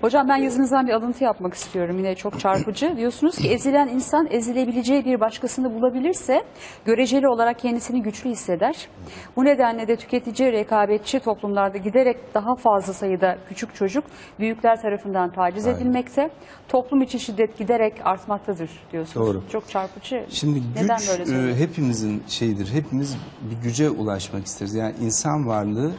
Hocam ben yazınızdan bir alıntı yapmak istiyorum yine çok çarpıcı. Diyorsunuz ki ezilen insan ezilebileceği bir başkasını bulabilirse göreceli olarak kendisini güçlü hisseder. Bu nedenle de tüketici rekabetçi toplumlarda giderek daha fazla sayıda küçük çocuk büyükler tarafından taciz edilmekte. Toplum içi şiddet giderek artmaktadır diyorsunuz. Doğru. Çok çarpıcı. Şimdi Neden güç böyle e, hepimizin şeyidir. Hepimiz bir güce ulaşmak isteriz. Yani insan varlığı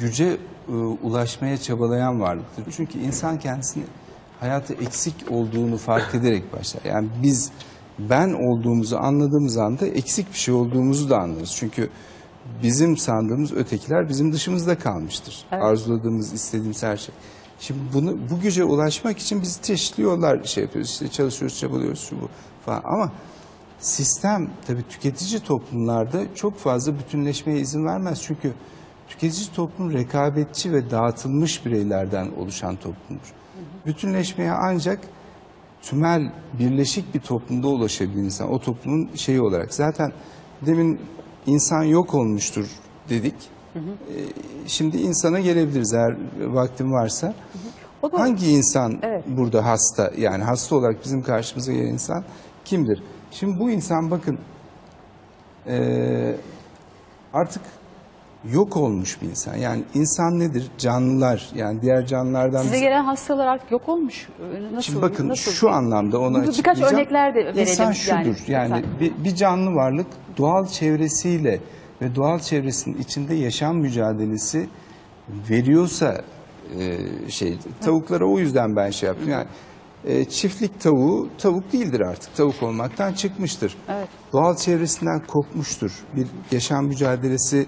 güce e, ulaşmaya çabalayan varlıktır. Çünkü insan kendisini hayatı eksik olduğunu fark ederek başlar. Yani biz ben olduğumuzu anladığımız anda eksik bir şey olduğumuzu da anlarız. Çünkü bizim sandığımız ötekiler bizim dışımızda kalmıştır. Evet. Arzuladığımız, istediğimiz her şey. Şimdi bunu bu güce ulaşmak için biz çeşitli yollar şey yapıyoruz. İşte çalışıyoruz, çabalıyoruz şu bu falan. Ama sistem tabii tüketici toplumlarda çok fazla bütünleşmeye izin vermez. Çünkü tüketici toplum rekabetçi ve dağıtılmış bireylerden oluşan toplumdur. Bütünleşmeye ancak tümel, birleşik bir toplumda ulaşabilir insan. O toplumun şeyi olarak. Zaten demin insan yok olmuştur dedik. Ee, Şimdi insana gelebiliriz eğer vaktim varsa. O da- Hangi insan Evet. burada hasta? Yani hasta olarak bizim karşımıza gelen insan kimdir? Şimdi bu insan bakın eee, artık yok olmuş bir insan. Yani insan nedir? Canlılar yani diğer canlılardan Size gelen hastalar artık yok olmuş. Ee, Nasıl? Şimdi bakın nasıl? şu anlamda Bu- birkaç açıklayacağım. örnekler de verelim İnsan yani, şudur yani, lütfen. bir, bir canlı varlık doğal çevresiyle ve doğal çevresinin içinde yaşam mücadelesi veriyorsa e, şey tavuklara o yüzden ben şey yaptım. Yani e, çiftlik tavuğu tavuk değildir artık. Tavuk olmaktan çıkmıştır. Evet. Doğal çevresinden kopmuştur. Bir yaşam mücadelesi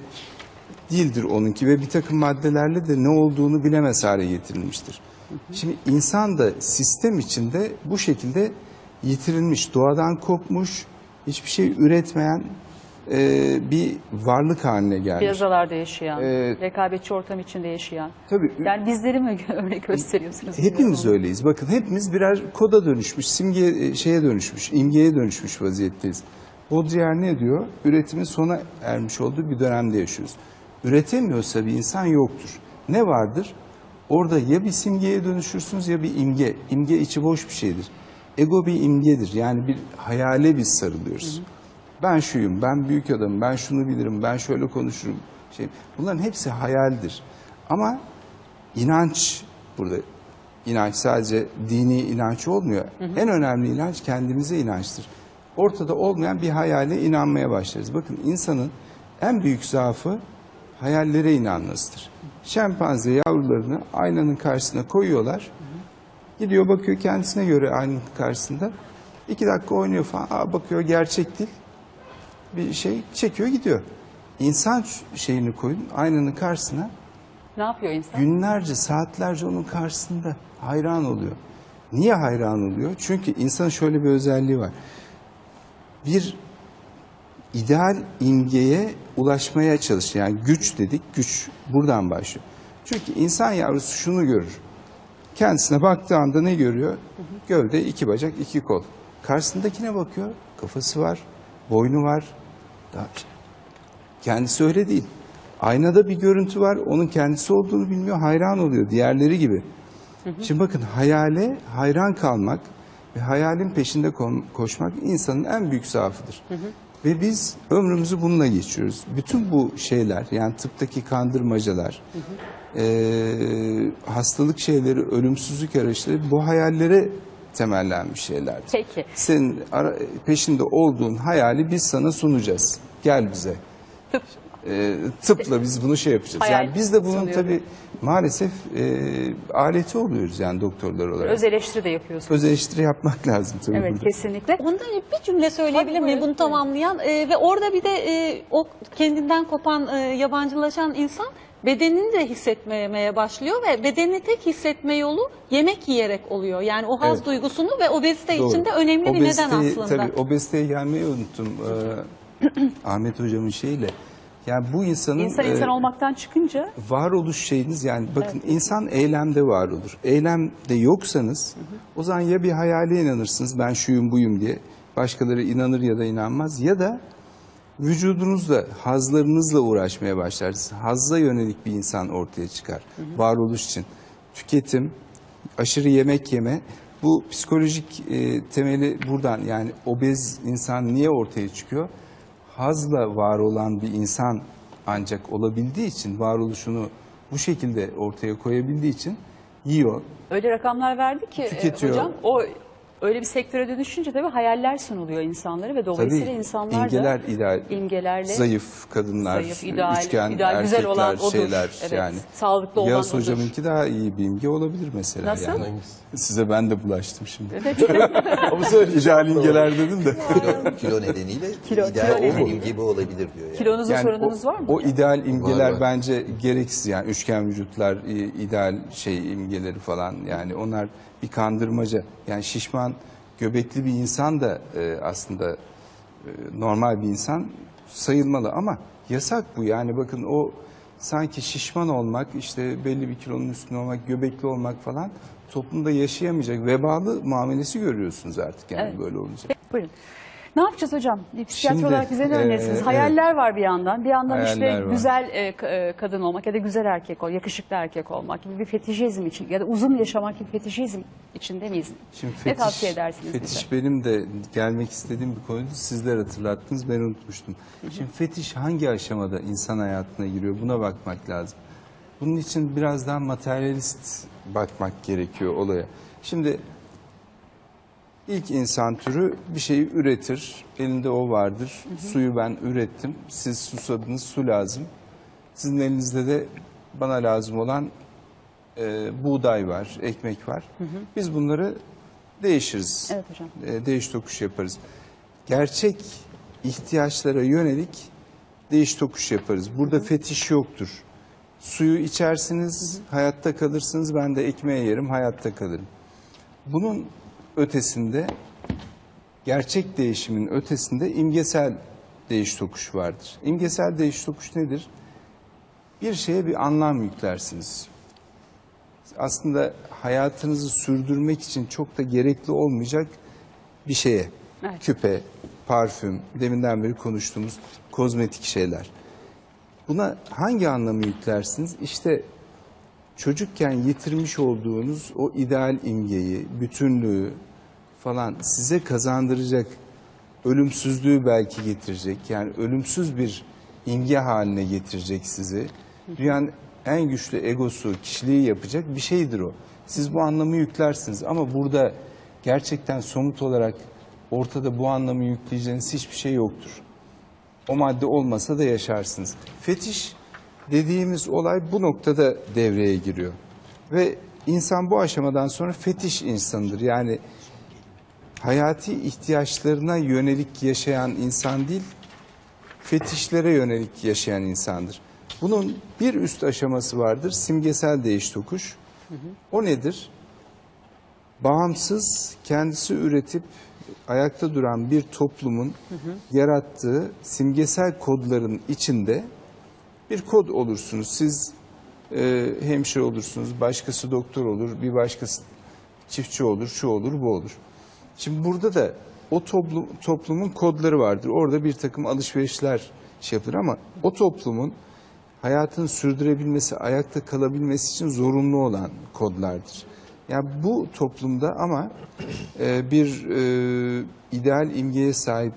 değildir onunki ve bir takım maddelerle de ne olduğunu bilemez hale getirilmiştir. Şimdi insan da sistem içinde bu şekilde yitirilmiş, doğadan kopmuş, hiçbir şey üretmeyen e, bir varlık haline gelmiş. Plazalarda yaşayan, Ee, rekabetçi ortam içinde yaşayan. Tabii Yani bizleri mi örnek gösteriyorsunuz? hepimiz öyleyiz. Bakın hepimiz birer koda dönüşmüş, simge e, şeye dönüşmüş, imgeye dönüşmüş vaziyetteyiz. Baudrillard ne diyor? Üretimin sona ermiş olduğu bir dönemde yaşıyoruz. Üretemiyorsa bir insan yoktur. Ne vardır? Orada ya bir simgeye dönüşürsünüz ya bir imge. İmge içi boş bir şeydir. Ego bir imgedir. Yani bir hayale biz sarılıyoruz. Ben şuyum, ben büyük adamım, ben şunu bilirim, ben şöyle konuşurum. Şey, bunların hepsi hayaldir. Ama inanç burada inanç sadece dini inanç olmuyor. En önemli inanç kendimize inançtır. Ortada olmayan bir hayale inanmaya başlarız. Bakın insanın en büyük zaafı hayallere inanmasıdır. Şempanze yavrularını aynanın karşısına koyuyorlar. Gidiyor bakıyor kendisine göre aynanın karşısında. İki dakika oynuyor falan. Aa, bakıyor gerçek değil. Bir şey çekiyor gidiyor. İnsan şeyini koyun aynanın karşısına. Ne yapıyor insan? Günlerce, saatlerce onun karşısında hayran oluyor. Niye hayran oluyor? Çünkü insanın şöyle bir özelliği var. Bir ideal imgeye ulaşmaya çalışıyor. Yani güç dedik, güç buradan başlıyor. Çünkü insan yavrusu şunu görür. Kendisine baktığı anda ne görüyor? Gövde, iki bacak, iki kol. Karşısındakine bakıyor. Kafası var, boynu var. Kendisi öyle değil. Aynada bir görüntü var. Onun kendisi olduğunu bilmiyor. Hayran oluyor. Diğerleri gibi. Şimdi bakın hayale hayran kalmak ve hayalin peşinde ko- koşmak insanın en büyük zaafıdır. Ve biz ömrümüzü bununla geçiyoruz. Bütün bu şeyler yani tıptaki kandırmacalar, eee, hastalık şeyleri, ölümsüzlük araçları bu hayallere temellenmiş şeylerdir. Peki. Senin ara- peşinde olduğun hayali biz sana sunacağız. Gel bize. Tıp. Ee, tıpla biz bunu şey yapacağız. Hayal yani biz de bunun sunuyor. tabii maalesef e, aleti oluyoruz yani doktorlar olarak. Öz eleştiri de yapıyorsunuz. Öz eleştiri yapmak lazım tabii Evet burada. kesinlikle. Bunda bir cümle söyleyebilir miyim bunu tamamlayan Ee, ve orada bir de e, o kendinden kopan e, yabancılaşan insan bedenini de hissetmemeye başlıyor ve bedeni tek hissetme yolu yemek yiyerek oluyor. Yani o haz Evet. duygusunu ve obezite Doğru. içinde önemli bir neden Obeziteyi- aslında. Tabii obeziteye gelmeyi unuttum. Ee, Ahmet hocamın şeyiyle. Yani bu insanın İnsan e, insan olmaktan çıkınca varoluş şeyiniz yani bakın insan eylemde var olur. Eylemde yoksanız o zaman ya bir hayale inanırsınız ben şuyum buyum diye. Başkaları inanır ya da inanmaz ya da vücudunuzla, hazlarınızla uğraşmaya başlarsınız. Hazza yönelik bir insan ortaya çıkar varoluş için. Tüketim, aşırı yemek yeme. Bu psikolojik e, temeli buradan yani obez insan niye ortaya çıkıyor? Hazla var olan bir insan ancak olabildiği için varoluşunu bu şekilde ortaya koyabildiği için yiyor. Öyle rakamlar verdi ki e, Tüketiyor. hocam o öyle bir sektöre dönüşünce tabii hayaller sunuluyor insanlara ve dolayısıyla Tabii insanlar imgeler da ideal. imgelerle Zayıf kadınlar, zayıf, ideal, üçgen ideal, erkekler, güzel olan odur. şeyler Evet, yani. sağlıklı olan odur. hocamınki daha iyi bir imge olabilir mesela. Nasıl? Yani. Size ben de bulaştım şimdi. Evet. Ama söyle ideal imgeler dedim de. Kilo, kilo nedeniyle Kilo- ideal kilo nedeniyle. benim gibi olabilir diyor yani. Kilonuzda Yani sorununuz o, var mı? O ideal imgeler Var, var. bence gereksiz yani üçgen vücutlar, ideal şey imgeleri falan yani onlar bir kandırmaca. Yani şişman, göbekli bir insan da e, aslında e, normal bir insan sayılmalı ama yasak bu yani bakın o sanki şişman olmak işte belli bir kilonun üstünde olmak, göbekli olmak falan toplumda yaşayamayacak vebalı muamelesi görüyorsunuz artık yani Evet. böyle olunca. Buyurun. Ne yapacağız hocam? Bir psikiyatr Şimdi, olarak bize ne e, önerirsiniz? evet. Hayaller var bir yandan. Bir yandan işte var. güzel e, e, kadın olmak ya da güzel erkek ol, yakışıklı erkek olmak gibi bir fetişizm için ya da uzun yaşamak gibi fetişizm içinde miyiz? Şimdi ne fetiş, tavsiye edersiniz fetiş bize? benim de gelmek istediğim bir konuydu. Sizler hatırlattınız, ben unutmuştum. Şimdi fetiş hangi aşamada insan hayatına giriyor? Buna bakmak lazım. Bunun için biraz daha materyalist bakmak gerekiyor olaya. Şimdi ilk insan türü bir şeyi üretir. Elinde o vardır. Suyu ben ürettim. Siz susadınız, su lazım. Sizin elinizde de bana lazım olan e, buğday var, ekmek var. Biz bunları değişiriz. Evet hocam. E, değiş tokuş yaparız. Gerçek ihtiyaçlara yönelik değiş tokuş yaparız. Burada fetiş yoktur. Suyu içersiniz, hayatta kalırsınız. Ben de ekmeği yerim, hayatta kalırım. Bunun ötesinde gerçek değişimin ötesinde imgesel değiş tokuş vardır. İmgesel değiş tokuş nedir? Bir şeye bir anlam yüklersiniz. Aslında hayatınızı sürdürmek için çok da gerekli olmayacak bir şeye. Evet. Küpe, parfüm, deminden beri konuştuğumuz kozmetik şeyler. Buna hangi anlamı yüklersiniz? İşte çocukken yitirmiş olduğunuz o ideal imgeyi, bütünlüğü falan size kazandıracak, ölümsüzlüğü belki getirecek. Yani ölümsüz bir imge haline getirecek sizi. Dünyanın en güçlü egosu, kişiliği yapacak bir şeydir o. Siz bu anlamı yüklersiniz ama burada gerçekten somut olarak ortada bu anlamı yükleyeceğiniz hiçbir şey yoktur. O madde olmasa da yaşarsınız. Fetiş dediğimiz olay bu noktada devreye giriyor. Ve insan bu aşamadan sonra fetiş insanıdır. Yani hayati ihtiyaçlarına yönelik yaşayan insan değil, fetişlere yönelik yaşayan insandır. Bunun bir üst aşaması vardır, simgesel değiş tokuş. O nedir? Bağımsız, kendisi üretip ayakta duran bir toplumun yarattığı simgesel kodların içinde bir kod olursunuz. Siz e, hemşire olursunuz, başkası doktor olur, bir başkası çiftçi olur, şu olur, bu olur. Şimdi burada da o toplum, toplumun kodları vardır. Orada bir takım alışverişler şey yapılır ama o toplumun hayatını sürdürebilmesi, ayakta kalabilmesi için zorunlu olan kodlardır. Yani bu toplumda ama e, bir e, ideal imgeye sahip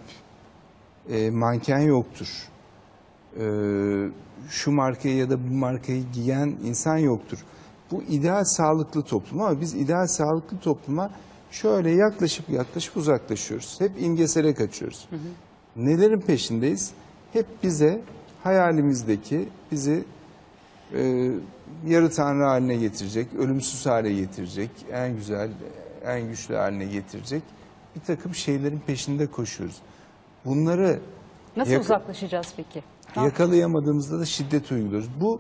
e, manken yoktur. E, şu markayı ya da bu markayı giyen insan yoktur. Bu ideal sağlıklı toplum ama biz ideal sağlıklı topluma şöyle yaklaşıp yaklaşıp uzaklaşıyoruz. Hep imgesele kaçıyoruz. Nelerin peşindeyiz? Hep bize hayalimizdeki bizi e, yarı tanrı haline getirecek, ölümsüz hale getirecek, en güzel, en güçlü haline getirecek bir takım şeylerin peşinde koşuyoruz. Bunları Nasıl Yak- uzaklaşacağız peki? Yakalayamadığımızda da şiddet uyguluyoruz. Bu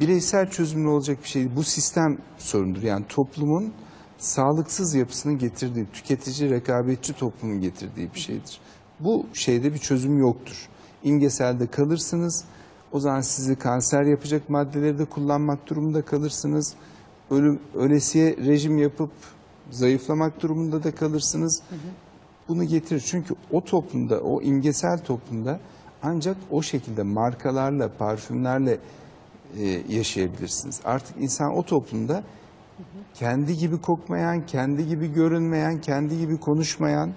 bireysel çözümlü olacak bir şey değil. Bu sistem sorundur. Yani toplumun sağlıksız yapısının getirdiği, tüketici, rekabetçi toplumun getirdiği bir şeydir. Bu şeyde bir çözüm yoktur. İmgeselde kalırsınız. O zaman sizi kanser yapacak maddeleri de kullanmak durumunda kalırsınız. Ölüm, ölesiye rejim yapıp zayıflamak durumunda da kalırsınız. Bunu getirir. Çünkü o toplumda, o imgesel toplumda ancak o şekilde markalarla, parfümlerle e, yaşayabilirsiniz. Artık insan o toplumda Kendi gibi kokmayan, kendi gibi görünmeyen, kendi gibi konuşmayan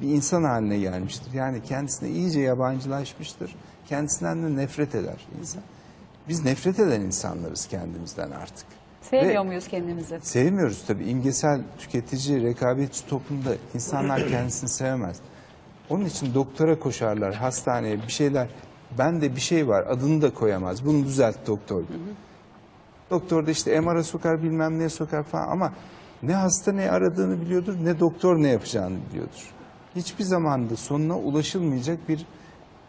bir insan haline gelmiştir. Yani kendisine iyice yabancılaşmıştır. Kendisinden de nefret eder insan. Biz nefret eden insanlarız kendimizden artık. Sevmiyor Ve- muyuz kendimizi? Sevmiyoruz tabii. İmgesel, tüketici, rekabetçi toplumda insanlar kendisini sevemez. Onun için doktora koşarlar, hastaneye bir şeyler. Bende bir şey var, adını da koyamaz. Bunu düzelt doktor. Doktor da işte MR'a sokar, bilmem neye sokar falan ama ne hasta ne aradığını biliyordur, ne doktor ne yapacağını biliyordur. Hiçbir zamanda sonuna ulaşılmayacak bir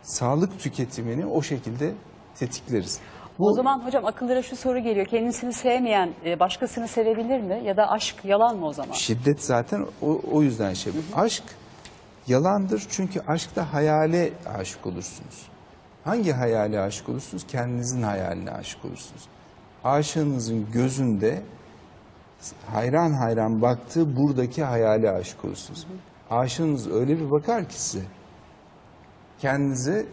sağlık tüketimini o şekilde tetikleriz. O zaman hocam akıllara şu soru geliyor. Kendisini sevmeyen e, başkasını sevebilir mi? Ya da aşk yalan mı o zaman? Şiddet zaten o, o yüzden şey. Aşk yalandır çünkü aşkta hayale aşık olursunuz. Hangi hayale aşık olursunuz? Kendinizin hayaline aşık olursunuz. Aşığınızın gözünde hayran hayran baktığı buradaki hayale aşık olursunuz. Aşığınız öyle bir bakar ki size. Kendinizi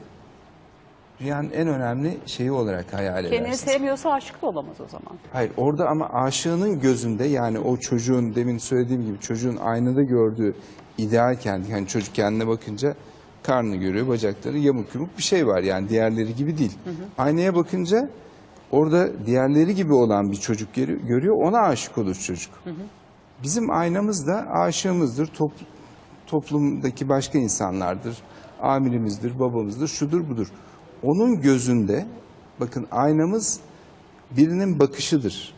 dünyanın en önemli şeyi olarak hayal Kendini edersiniz. sevmiyorsa aşık da olamaz o zaman. Hayır orada ama aşığının gözünde yani o çocuğun demin söylediğim gibi çocuğun aynada gördüğü ideal kendi yani çocuk kendine bakınca karnını görüyor bacakları yamuk yumuk bir şey var yani diğerleri gibi değil. Aynaya bakınca orada diğerleri gibi olan bir çocuk görüyor ona aşık olur çocuk. Bizim aynamız da aşığımızdır Top- toplumdaki başka insanlardır amirimizdir babamızdır şudur budur. Onun gözünde bakın aynamız birinin bakışıdır.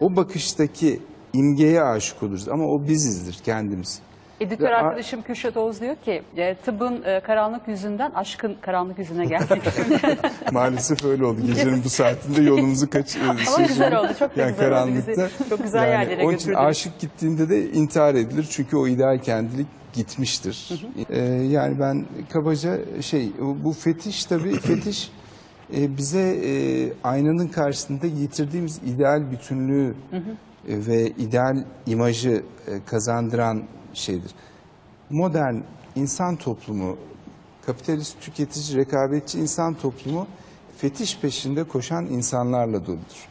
O bakıştaki imgeye aşık oluruz ama o bizizdir kendimiz. Editör a- arkadaşım Kürşat Oğuz diyor ki e, tıbbın e, karanlık yüzünden aşkın karanlık yüzüne geldik. Maalesef öyle oldu. Gecenin bu saatinde yolumuzu kaç Ama güzel oldu, çok da yani güzel oldu. karanlıkta. Bizi çok güzel yerlere Onun için aşık gittiğinde de intihar edilir. Çünkü o ideal kendilik gitmiştir. Ee, yani ben kabaca şey bu fetiş tabii fetiş e, bize e, aynanın karşısında getirdiğimiz ideal bütünlüğü e, ve ideal imajı e, kazandıran şeydir. Modern insan toplumu, kapitalist tüketici, rekabetçi insan toplumu fetiş peşinde koşan insanlarla doludur.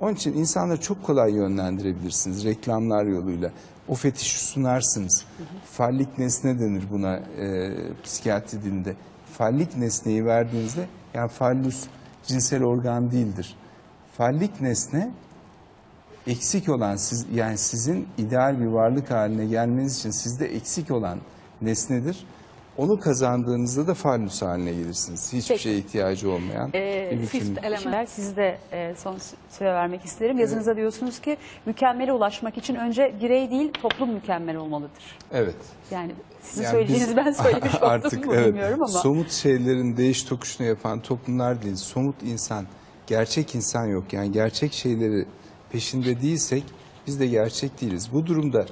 Onun için insanları çok kolay yönlendirebilirsiniz reklamlar yoluyla. O fetişi sunarsınız. Fallik nesne denir buna e, psikiyatri dilinde. Fallik nesneyi verdiğinizde, yani fallus cinsel organ değildir. Fallik nesne eksik olan siz yani sizin ideal bir varlık haline gelmeniz için sizde eksik olan nesnedir. Onu kazandığınızda da fallus haline gelirsiniz. Hiçbir Peki. şeye ihtiyacı olmayan Ee, bir fifth bütünlük. element. Siz de e, son süre vermek isterim. Yazınızda diyorsunuz ki mükemmele ulaşmak için önce birey değil toplum mükemmel olmalıdır. Evet. Yani sizin Yani söylediğiniz biz ben söylemiş oldum artık mu evet, bilmiyorum ama. somut şeylerin değiş tokuşunu yapan toplumlar değil. Somut insan, gerçek insan yok. Yani gerçek şeyleri peşinde değilsek biz de gerçek değiliz. Bu durumda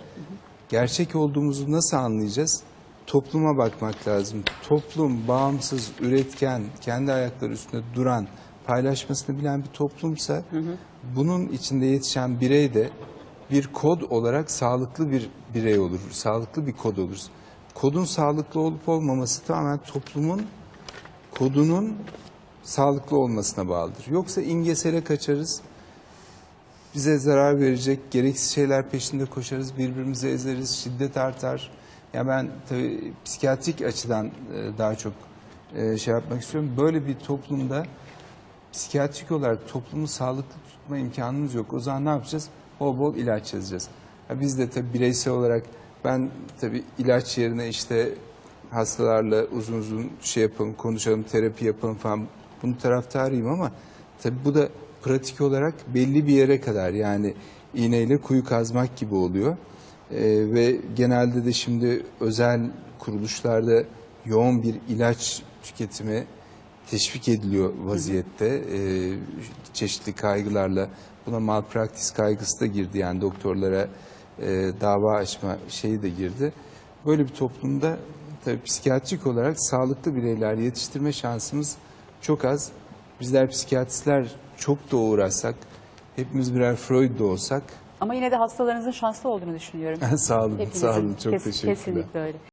gerçek olduğumuzu nasıl anlayacağız? Topluma bakmak lazım. Toplum bağımsız, üretken, kendi ayakları üstünde duran, paylaşmasını bilen bir toplumsa bunun içinde yetişen birey de bir kod olarak sağlıklı bir birey olur. Sağlıklı bir kod olur. Kodun sağlıklı olup olmaması tamamen toplumun kodunun sağlıklı olmasına bağlıdır. Yoksa imgesele kaçarız, bize zarar verecek gereksiz şeyler peşinde koşarız, birbirimizi ezeriz, şiddet artar. Ya ben tabii psikiyatrik açıdan e, daha çok e, şey yapmak istiyorum. Böyle bir toplumda psikiyatrik olarak toplumu sağlıklı tutma imkanımız yok. O zaman ne yapacağız? Bol bol ilaç yazacağız. Ya biz de tabii bireysel olarak ben tabii ilaç yerine işte hastalarla uzun uzun şey yapalım, konuşalım, terapi yapalım falan. Bunun taraftarıyım ama tabii bu da pratik olarak belli bir yere kadar yani iğneyle kuyu kazmak gibi oluyor. Ee, ve genelde de şimdi özel kuruluşlarda yoğun bir ilaç tüketimi teşvik ediliyor vaziyette. Ee, çeşitli kaygılarla buna malpraktis kaygısı da girdi yani doktorlara e, dava açma şeyi de girdi. Böyle bir toplumda tabii psikiyatrik olarak sağlıklı bireyler yetiştirme şansımız çok az. Bizler psikiyatristler çok da uğraşsak, hepimiz birer Freud da olsak Ama yine de hastalarınızın şanslı olduğunu düşünüyorum. sağ olun, Hepinizin. sağ olun. Çok Kes- teşekkürler. Kesinlikle öyle.